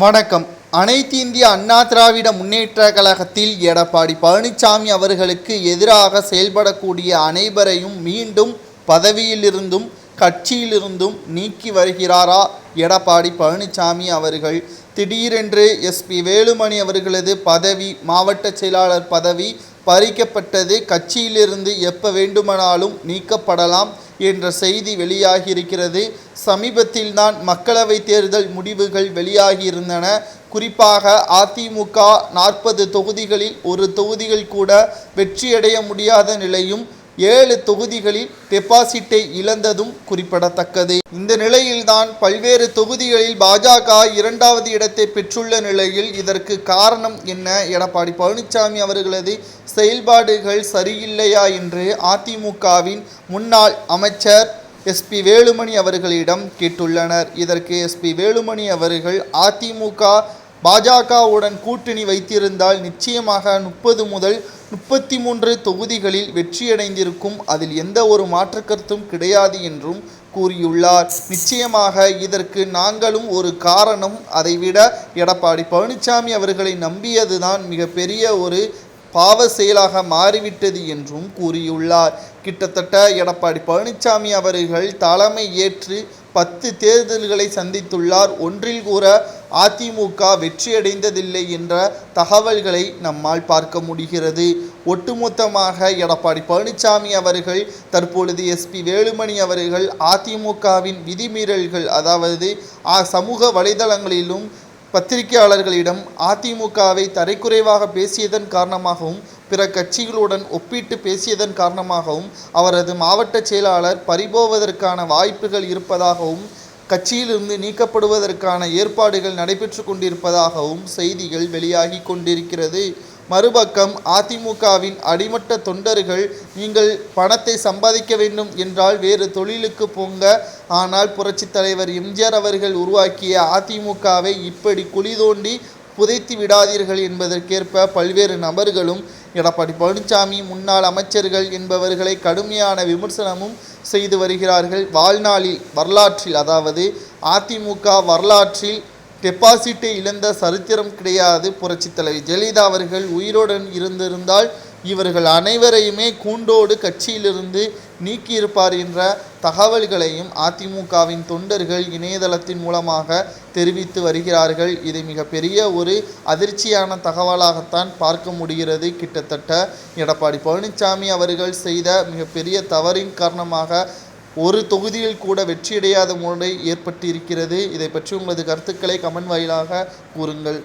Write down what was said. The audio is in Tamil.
வணக்கம். அனைத்து இந்திய அண்ணா திராவிட முன்னேற்ற கழகத்தில் எடப்பாடி பழனிசாமி அவர்களுக்கு எதிராக செயல்படக்கூடிய அனைவரையும் மீண்டும் பதவியிலிருந்தும் கட்சியிலிருந்தும் நீக்கி வருகிறாரா எடப்பாடி பழனிசாமி அவர்கள்? திடீரென்று எஸ்பி வேலுமணி அவர்களது பதவி மாவட்ட செயலாளர் பதவி பறிக்கப்பட்டது. கட்சியிலிருந்து எப்போ வேண்டுமானாலும் நீக்கப்படலாம். என்ற செய்தி வெளியாகியிருக்கிறது. சமீபத்தில் தான் மக்களவை தேர்தல் முடிவுகள் வெளியாகியிருந்தன. குறிப்பாக அதிமுக நாற்பது தொகுதிகளில் ஒரு தொகுதிகள் கூட வெற்றியடைய முடியாத நிலையும் ஏழு தொகுதிகளில் டெபாசிட்டை இழந்ததும் குறிப்பிடத்தக்கது. இந்த நிலையில்தான் பல்வேறு தொகுதிகளில் பாஜக இரண்டாவது இடத்தை பெற்றுள்ள நிலையில் இதற்கு காரணம் என்ன எடப்பாடி பழனிசாமி அவர்களது செயல்பாடுகள் சரியில்லையா என்று அதிமுகவின் முன்னாள் அமைச்சர் எஸ்பி வேலுமணி அவர்களிடம் கேட்டுள்ளனர். இதற்கு எஸ்பி வேலுமணி அவர்கள் அதிமுக பாஜகவுடன் கூட்டணி வைத்திருந்தால் நிச்சயமாக முப்பது முதல் முப்பத்தி மூன்று தொகுதிகளில் வெற்றியடைந்திருக்கும். அதில் எந்த ஒரு மாற்று கருத்தும் கிடையாது என்றும் கூறியுள்ளார். நிச்சயமாக இதற்கு நாங்களும் ஒரு காரணம். அதைவிட எடப்பாடி பழனிசாமி அவர்களை நம்பியதுதான் மிகப்பெரிய ஒரு பாவ செயலாக மாறிவிட்டது என்றும் கூறியுள்ளார். கிட்டத்தட்ட எடப்பாடி பழனிசாமி அவர்கள் தலைமை ஏற்று பத்து தேர்தல்களை சந்தித்துள்ளார். ஒன்றில் கூற அதிமுக வெற்றியடைந்ததில்லை என்ற தகவல்களை நம்மால் பார்க்க முடிகிறது. ஒட்டுமொத்தமாக எடப்பாடி பழனிசாமி அவர்கள் தற்பொழுது எஸ்பி வேலுமணி அவர்கள் அதிமுகவின் விதிமீறல்கள் அதாவது சமூக வலைதளங்களிலும் பத்திரிகையாளர்களிடம் அதிமுகவை தரைக்குறைவாக பேசியதன் காரணமாகவும் பிற கட்சிகளுடன் ஒப்பிட்டு பேசியதன் காரணமாகவும் அவரது மாவட்ட செயலாளர் பறிபோவதற்கான வாய்ப்புகள் இருப்பதாகவும் கட்சியிலிருந்து நீக்கப்படுவதற்கான ஏற்பாடுகள் நடைபெற்று கொண்டிருப்பதாகவும் செய்திகள் வெளியாகி கொண்டிருக்கிறது. மறுபக்கம் அதிமுகவின் அடிமட்ட தொண்டர்கள் நீங்கள் பணத்தை சம்பாதிக்க வேண்டும் என்றால் வேறு தொழிலுக்கு போங்க. ஆனால் புரட்சித் தலைவர் எம்ஜிஆர் அவர்கள் உருவாக்கிய அதிமுகவை இப்படி குழி தோண்டி புதைத்து விடாதீர்கள் என்பதற்கேற்ப பல்வேறு நபர்களும் எடப்பாடி பழனிசாமி முன்னாள் அமைச்சர்கள் என்பவர்களை கடுமையான விமர்சனமும் செய்து வருகிறார்கள். வாழ்நாளில் வரலாற்றில் அதாவது அதிமுக வரலாற்றில் டெபாசிட்டை இழந்த சரித்திரம் கிடையாது. புரட்சித் தலைவி ஜெயலலிதா அவர்கள் உயிருடன் இருந்திருந்தால் இவர்கள் அனைவரையுமே கூண்டோடு கட்சியிலிருந்து நீக்கியிருப்பார் என்ற தகவல்களையும் அதிமுகவின் தொண்டர்கள் இணையதளத்தின் மூலமாக தெரிவித்து வருகிறார்கள். இது மிகப்பெரிய ஒரு அதிர்ச்சியான தகவலாகத்தான் பார்க்க முடிகிறது. கிட்டத்தட்ட எடப்பாடி பழனிசாமி அவர்கள் செய்த மிகப்பெரிய தவறின் காரணமாக ஒரு தொகுதியில் கூட வெற்றியடையாத முறை ஏற்பட்டிருக்கிறது. இதை பற்றி உங்களது கருத்துக்களை கமெண்ட் வாயிலாக கூறுங்கள்.